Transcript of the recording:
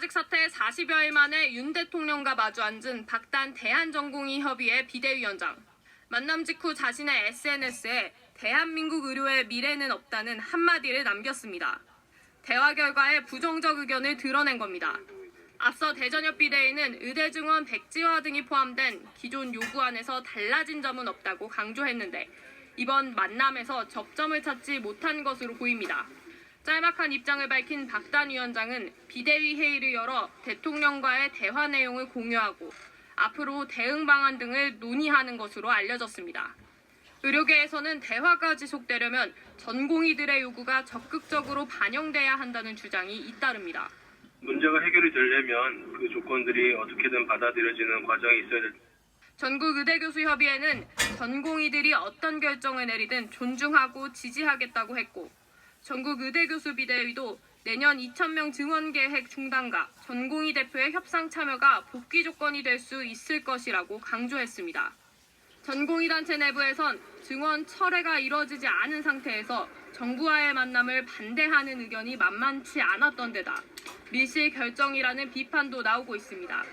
국가직 사태 40여일 만에 윤 대통령과 마주 앉은 박단 대한전공의 협의회 비대위원장. 만남 직후 자신의 SNS에 대한민국 의료의 미래는 없다는 한마디를 남겼습니다. 대화 결과에 부정적 의견을 드러낸 겁니다. 앞서 대전협 비대위는 의대 증원 백지화 등이 포함된 기존 요구안에서 달라진 점은 없다고 강조했는데 이번 만남에서 접점을 찾지 못한 것으로 보입니다. 짤막한 입장을 밝힌 박단 위원장은 비대위 회의를 열어 대통령과의 대화 내용을 공유하고 앞으로 대응 방안 등을 논의하는 것으로 알려졌습니다. 의료계에서는 대화가 지속되려면 전공의들의 요구가 적극적으로 반영돼야 한다는 주장이 잇따릅니다. 문제가 해결이 되려면 그 조건들이 어떻게든 받아들여지는 과정이 있어야 될 전국 의대교수협의회는 전공의들이 어떤 결정을 내리든 존중하고 지지하겠다고 했고 전국 의대 교수 비대위도 내년 2,000명 증원 계획 중단과 전공의 대표의 협상 참여가 복귀 조건이 될 수 있을 것이라고 강조했습니다. 전공의 단체 내부에선 증원 철회가 이뤄지지 않은 상태에서 정부와의 만남을 반대하는 의견이 만만치 않았던 데다 밀실 결정이라는 비판도 나오고 있습니다.